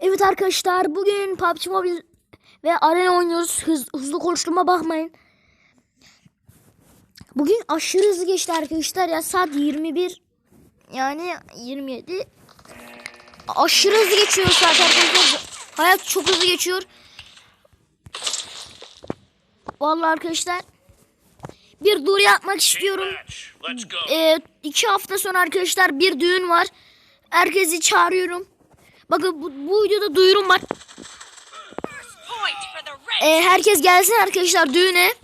Evet arkadaşlar bugün PUBG Mobile ve Arena oynuyoruz. Hız, hızlı konuştuğuma bakmayın. Bugün aşırı hızlı geçti arkadaşlar ya saat 21 yani 27 aşırı hızlı geçiyor saat arkadaşlar. Hayat çok hızlı geçiyor. Vallahi arkadaşlar bir dur yapmak istiyorum. Ee, iki hafta sonra arkadaşlar bir düğün var. Herkesi çağırıyorum. Bakın bu, bu videoda duyurum var. Ee, herkes gelsin arkadaşlar düğüne.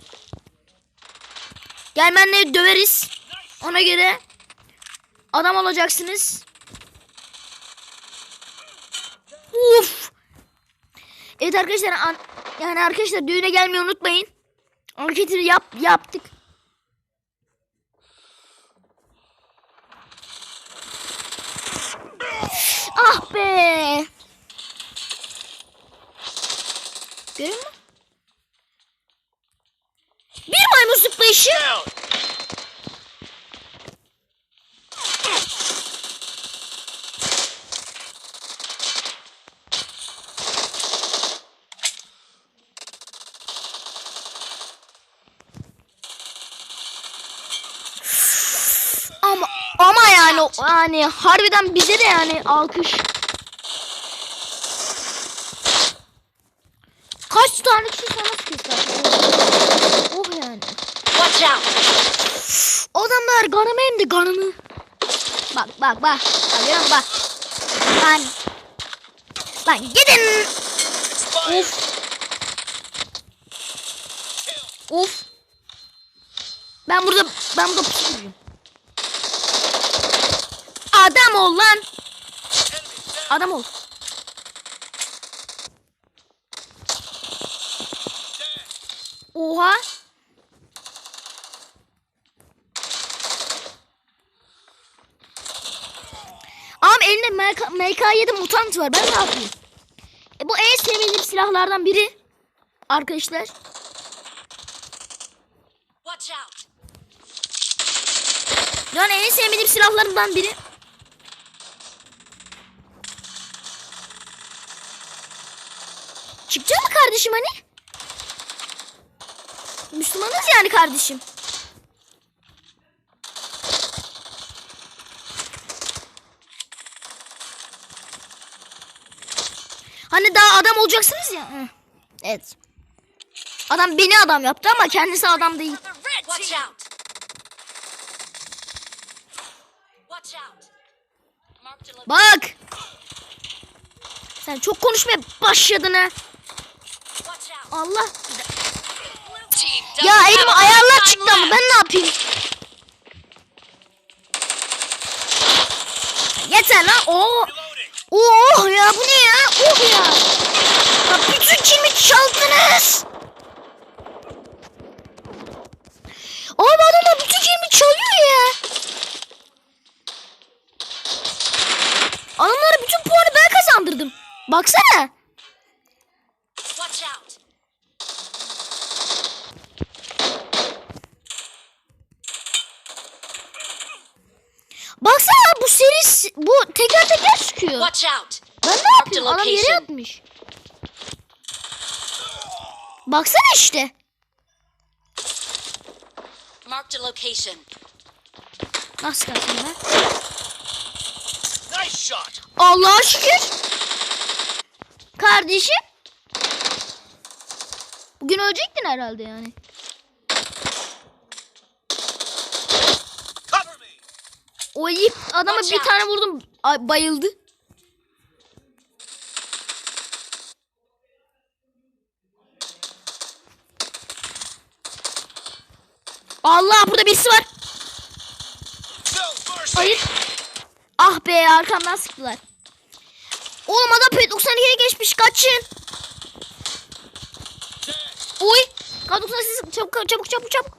Gelmenle döveriz. Ona göre adam olacaksınız. Uf. Evet arkadaşlar an- yani arkadaşlar düğüne gelmeyi unutmayın. Anketini yap yaptık. Ah be. Görüyor musun? Bir maymun zıplayışı. Down. Ama ama yani harbiden bize de yani alkış. Kaç tane kişi sana sıkıyor Oh yani. Watch out. Adamlar ganımı hem de ganımı. Bak bak bak. Görüyor musun? bak. Lan. Lan gidin. Of. Of. Ben burada ben burada pusuyorum. Adam ol lan. Adam ol. Oha. Ama elinde MK, MK7 mutant var. Ben ne yapayım? E, bu en sevdiğim silahlardan biri. Arkadaşlar. Yani en sevmediğim silahlarımdan biri. Çıkacak mı kardeşim hani? Müslümanız yani kardeşim. Hani daha adam olacaksınız ya. Evet. Adam beni adam yaptı ama kendisi adam değil. Watch out. Watch out. Bak. Sen çok konuşmaya başladın ha. Allah. Ya doesn't elim have a ayarlar çıktı ama ben ne yapayım? Yeter lan. Oo. Oh ya bu ne ya? Oh ya. Ya bütün kimi çaldınız? Abi adamlar bütün kimi çalıyor ya. Adamlara bütün puanı ben kazandırdım. Baksana. Watch out. Baksana bu seri bu teker teker sıkıyor. Watch out. Ben ne yapayım? Adam yere yatmış. Baksana işte. Marked a location. Nasıl kalkayım ben? Nice shot. Allah'a şükür. Kardeşim. Bugün ölecektin herhalde yani. Cover me. O ip adama Watch bir out. tane vurdum. Ay, bayıldı. Allah burada birisi var. Hayır. Ah be arkamdan sıktılar. Oğlum adam P92'ye geçmiş kaçın. Oy. K98 çabuk çabuk çabuk çabuk.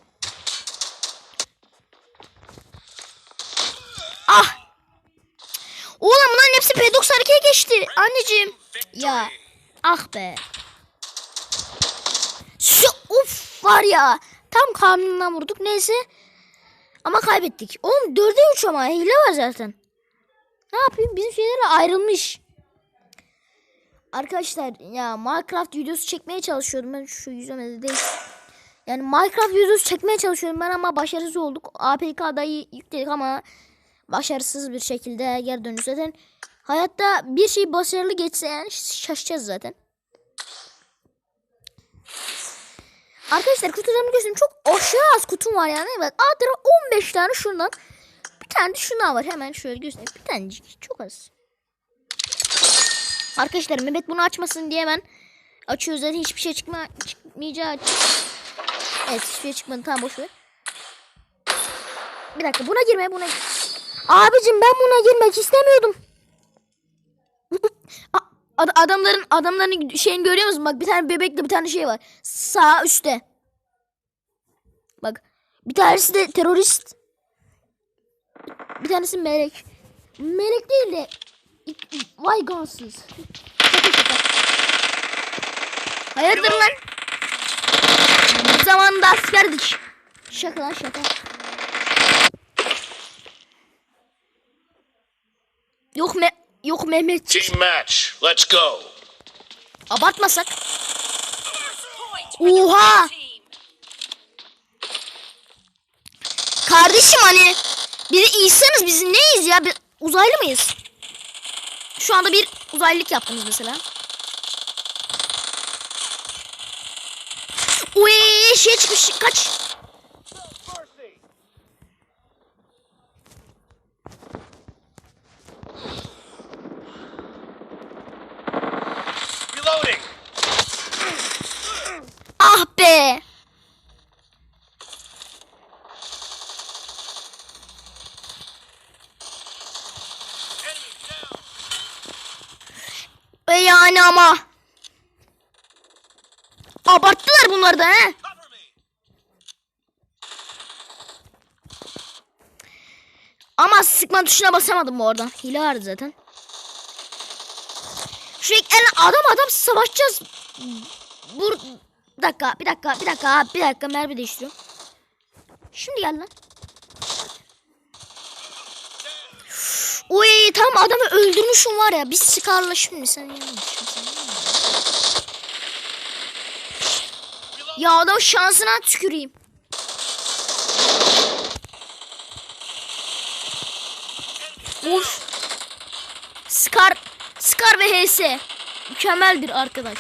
P90 harekete geçti. Anneciğim. Ya. Ah be. Şu uf var ya. Tam karnından vurduk. Neyse. Ama kaybettik. Oğlum 4'e 3 ama hile var zaten. Ne yapayım? Bizim şeyler ayrılmış. Arkadaşlar ya Minecraft videosu çekmeye çalışıyordum. Ben şu yüzüme değil. Yani Minecraft videosu çekmeye çalışıyorum ben ama başarısız olduk. APK adayı yükledik ama başarısız bir şekilde geri döndük. Zaten Hayatta bir şey başarılı geçse yani şaşacağız zaten. Arkadaşlar kutularımı göstereyim. Çok aşırı az kutum var yani. Bak adına 15 tane şundan. Bir tane de şundan var. Hemen şöyle göstereyim. Bir tanecik. Çok az. Arkadaşlar Mehmet bunu açmasın diye ben açıyoruz zaten hiçbir şey çıkma çıkmayacağı. Evet hiçbir şey çıkmadı tamam boş ver. Bir dakika buna girme buna Abicim ben buna girmek istemiyordum. Ad- adamların adamların şeyini görüyor musun? Bak bir tane bebekle bir tane şey var. Sağ üstte. Bak bir tanesi de terörist. Bir tanesi melek. Melek değil de Vay gansız. Hayırdır lan? Zamanında askerdik. Şaka lan şaka. Yok me yok Mehmetçik. Team match. Let's go. Abartmasak. Oha! Kardeşim hani biz insanız biz neyiz ya? Biz uzaylı mıyız? Şu anda bir uzaylılık yaptınız mesela. Uy şey çıkmış kaç. Reloading. Ah be. Enemy down. E yani ama. Abarttılar bunlar da he. Ama sıkma tuşuna basamadım bu arada. Hile vardı zaten. Sürekli yani adam adam savaşacağız. Bur bir dakika, bir dakika, bir dakika, bir dakika mermi değiştiriyorum. Şimdi gel lan. Uy tam adamı öldürmüşüm var ya. Biz sıkarla şimdi sen. Ya adam şansına tüküreyim. Uf. Scar, Scar ve HS. Mükemmeldir arkadaş.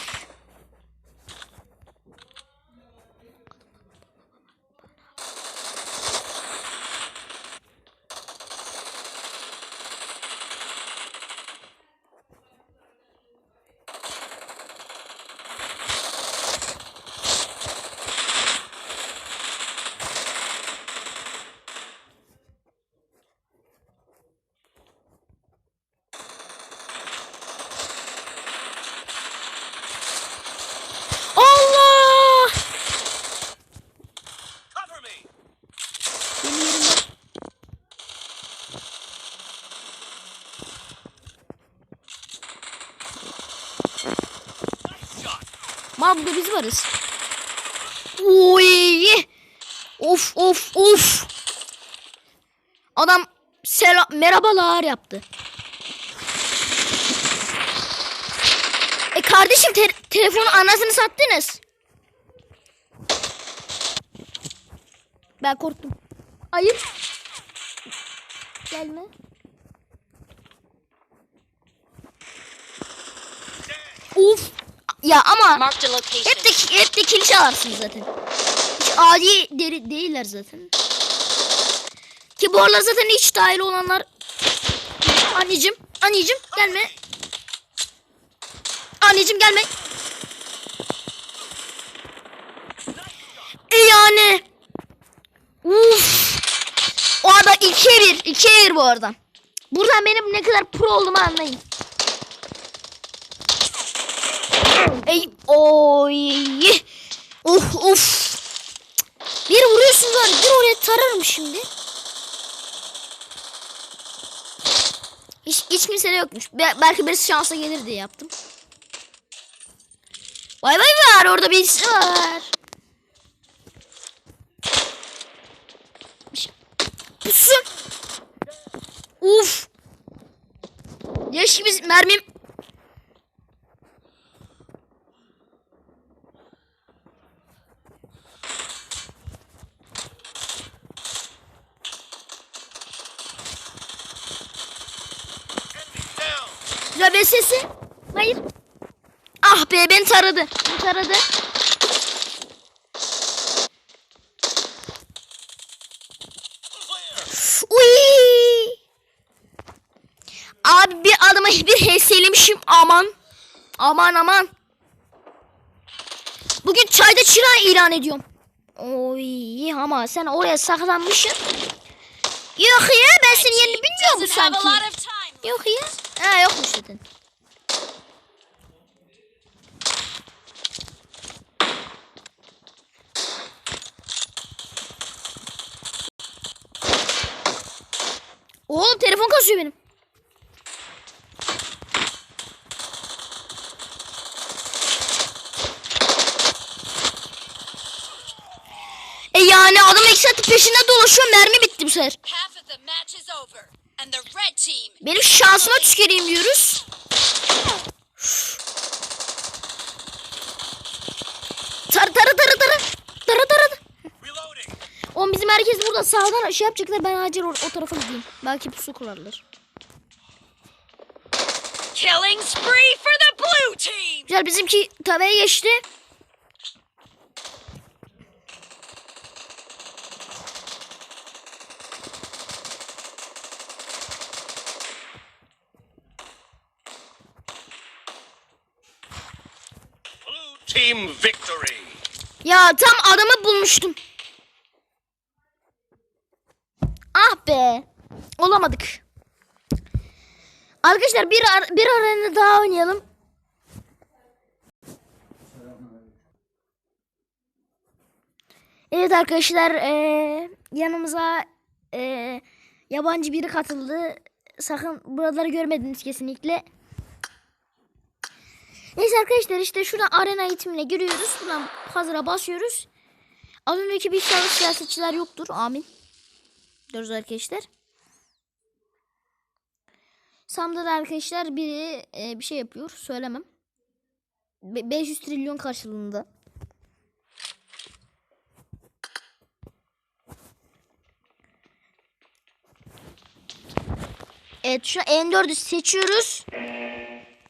Allah! Cover me. Benim yerimde. Shot. Ma burada biz varız. Oy! Of of of. Adam selam merhabalar yaptı. E kardeşim te- telefonu anasını sattınız. Ben korktum. Ayıp. Gelme. Of. Ya ama hep de hep de kill çalarsınız zaten. Hiç adi deri değiller zaten. Ki bu arada zaten hiç dahil olanlar Anneciğim, anneciğim gelme. Anneciğim gelme. E yani. Uf. O arada 2'ye 1. 2'ye 1 bu arada. Buradan benim ne kadar pro olduğumu anlayın. Ey oy. Of of. Bir vuruyorsun var. Bir oraya tararım şimdi. Hiç, hiç kimse yokmuş. Be- belki birisi şansa gelir diye yaptım. Vay vay var orada birisi var. Pusun. Uf. Ya şimdi biz mermim sesi. Hayır. Ah be beni taradı. Beni taradı. Uy. Abi bir adama bir HS'lemişim aman. Aman aman. Bugün çayda çırağı ilan ediyorum. Oy ama sen oraya saklanmışsın. Yok ya ben senin yerini have a sanki. Yok ya. Ha yokmuş zaten. Oğlum telefon kasıyor benim. E yani adam saattir peşinde dolaşıyor mermi bitti bu sefer. Benim şansıma tüküreyim diyoruz. Burada sağdan şey yapacaklar ben acil o, o tarafa gideyim. Belki pusu kurarlar. killing spree for the blue team. Güzel bizimki tavaya geçti. Blue team victory. Ya tam adamı bulmuştum. Ah be. Olamadık. Arkadaşlar bir ar- bir arena daha oynayalım. Evet arkadaşlar eee, yanımıza eee, yabancı biri katıldı. Sakın buraları görmediniz kesinlikle. Neyse arkadaşlar işte şuradan arena eğitimine giriyoruz. Buradan hazıra basıyoruz. Az önceki bir inşallah siyasetçiler yoktur. Amin. Diyoruz arkadaşlar. Sam'da da arkadaşlar biri e, bir şey yapıyor. Söylemem. Be- 500 trilyon karşılığında. Evet şu an N4'ü seçiyoruz.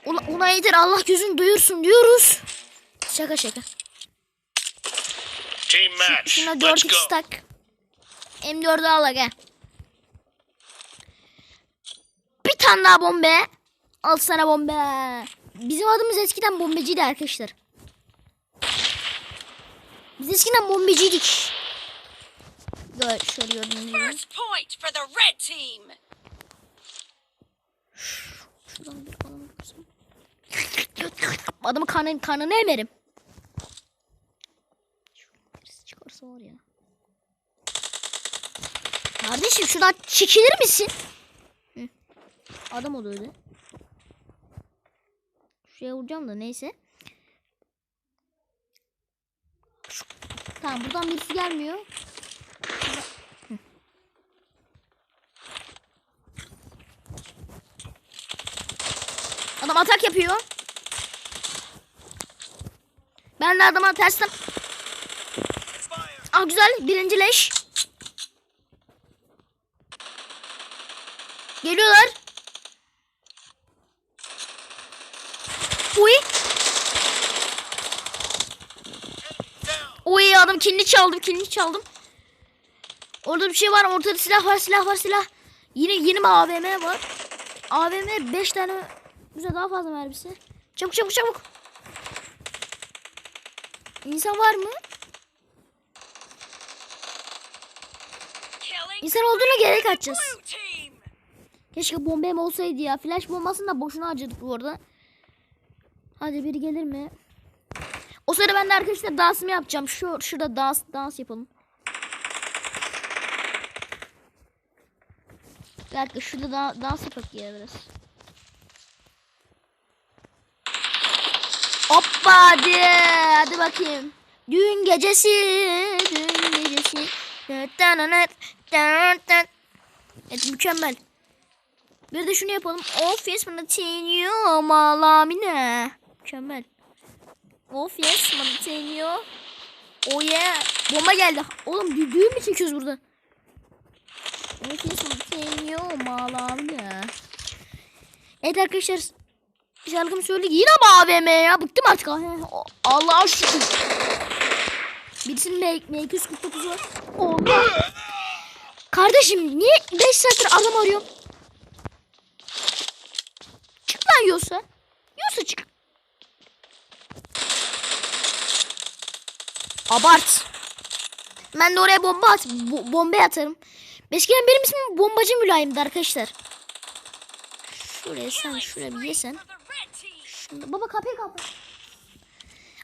Ula, ula yeter Allah gözün duyursun diyoruz. Şaka şaka. Team match. Şuna Let's 4 go. X tak. M4'ü al gel. Bir tane daha bombe. Al sana bombe. Bizim adımız eskiden bombeciydi arkadaşlar. Biz eskiden bombeciydik. Böyle şöyle gibi. First point for the red team. Şuradan bir falan yapsam. Adamın kanı, kanını emerim. Birisi çıkarsa var ya. Kardeşim şuradan çekilir misin? Adam oluyor öyle. Şuraya vuracağım da neyse. Tamam buradan birisi gelmiyor. Adam atak yapıyor. Ben de adama tersten. Ah güzel birinci leş. Geliyorlar. Uy. Uy adam kilini çaldım kilini çaldım. Orada bir şey var ortada silah var silah var silah. Yine yeni bir AVM var. AVM 5 tane bize daha fazla mermisi. Çabuk çabuk çabuk. İnsan var mı? İnsan olduğuna gerek açacağız. Keşke bombem olsaydı ya. Flash bombasını da boşuna harcadık bu arada. Hadi biri gelir mi? O sırada ben de arkadaşlar dansımı yapacağım. Şu şurada dans dans yapalım. Bir dakika şurada da, dans yapak ya biraz. Hoppa hadi. Hadi bakayım. Dün gecesi, dün gecesi. Evet mükemmel. Bir de şunu yapalım. Of yes teniyor malamine. Mükemmel. Of yes teniyor. Oh yeah. Bomba geldi. Oğlum dü düğün mü çekiyoruz burada? Of yes teniyor malamine. Evet arkadaşlar Şarkımı söyle. Yine mi AVM ya? Bıktım artık. Allah'a şükür. Birisinin M- M249'u var. Allah. Kardeşim niye 5 saattir adam arıyorum? Lan yiyorsa. Yiyorsa çık. Abart. Ben de oraya bomba at, bo- bomba atarım. Eskiden benim ismim bombacı mülayimdi arkadaşlar. Şuraya sen şuraya bir yesen. Şunda- Baba kapıyı kapat.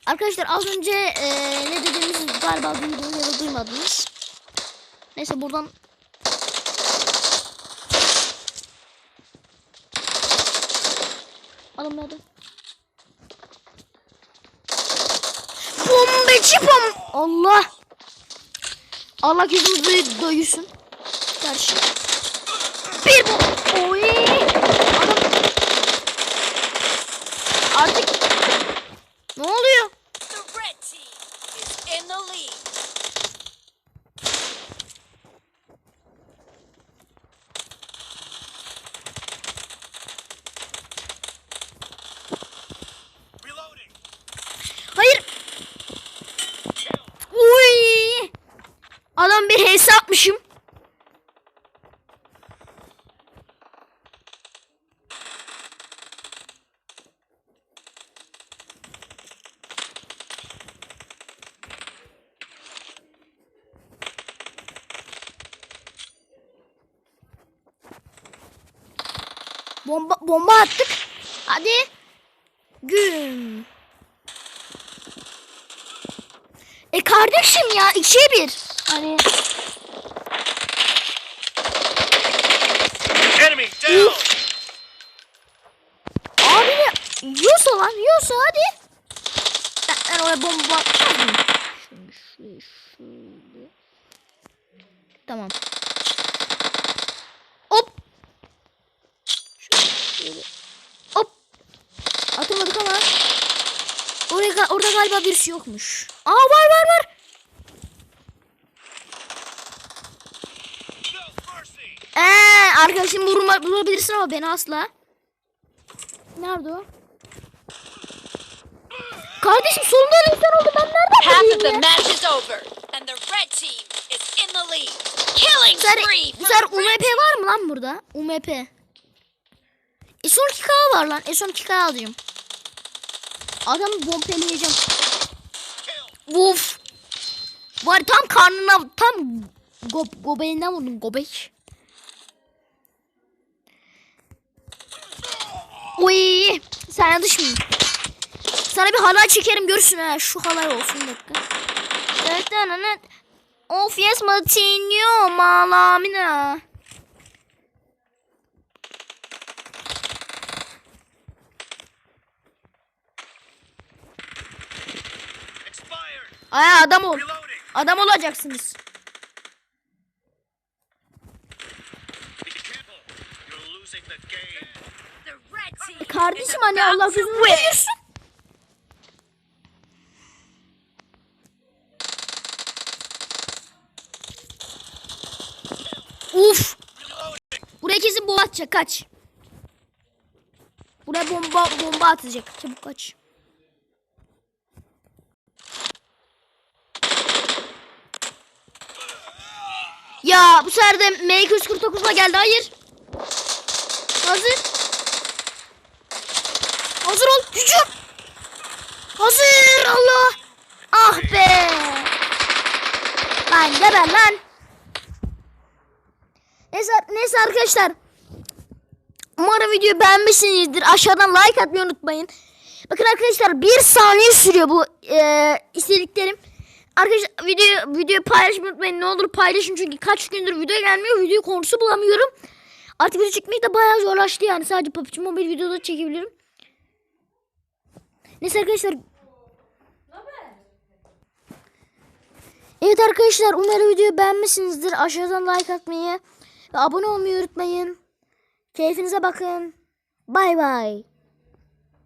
Arkadaşlar az önce eee, ne dediğimizi galiba duydunuz ya da duymadınız. Neyse buradan Nerede? Bombacı bom. Allah. Allah yüzümüzü doyursun. Karşı. Bir bom. Oy. Adam Artık ne oluyor? The red team is in the lead. Reloading. Hayır. Uy. Adam bir HS atmışım. Bomba bomba attık. Hadi. Güm. E kardeşim ya ikiye bir. Hani Enemy down. abi? Yiyorsa lan yiyorsa hadi. Ben, ben oraya bomba atmaz mıyım? Şöyle, şöyle, şöyle. Tamam. Hop. Şöyle, şöyle. Hop. Atamadık ama. Oraya, orada galiba birisi yokmuş. Aa var var var. Ee, arkadaşım vurma, vurabilirsin ama beni asla. Nerede o? Kardeşim sonunda insan oldu. Ben nereden Half of the match is over, and the red team is in the lead. Killing spree bu sefer UMP var mı lan burada? UMP. E son 2K var lan. E son 2K alacağım. Adamı bombeleyeceğim. Kill. Uf. Var tam karnına tam go, göbeğinden vurdum göbek. Uy, yanlış mı? Sana bir halay çekerim görürsün ha. Şu halay olsun bir dakika. Evet, evet, evet. Of yes matinho malamina. Expired. Ay adam ol. Adam olacaksınız. Kardeşim hani Allah gözünü versin. Uf. Buraya kesin bomba atacak kaç. Buraya bomba bomba atacak. Çabuk kaç. Ya bu sefer de M249'la geldi. Hayır. Hazır. Hazır ol. Hücum. Hazır. Allah. Ah be. Lan geber lan. Neyse, neyse arkadaşlar. Umarım videoyu beğenmişsinizdir. Aşağıdan like atmayı unutmayın. Bakın arkadaşlar bir saniye sürüyor bu e, istediklerim. Arkadaşlar video videoyu paylaşmayı unutmayın. Ne olur paylaşın çünkü kaç gündür video gelmiyor. Video konusu bulamıyorum. Artık video çekmek de bayağı zorlaştı yani. Sadece PUBG Mobile videoda çekebilirim. Neyse arkadaşlar. Evet arkadaşlar umarım videoyu beğenmişsinizdir. Aşağıdan like atmayı ve abone olmayı unutmayın. Keyfinize bakın. Bay bay.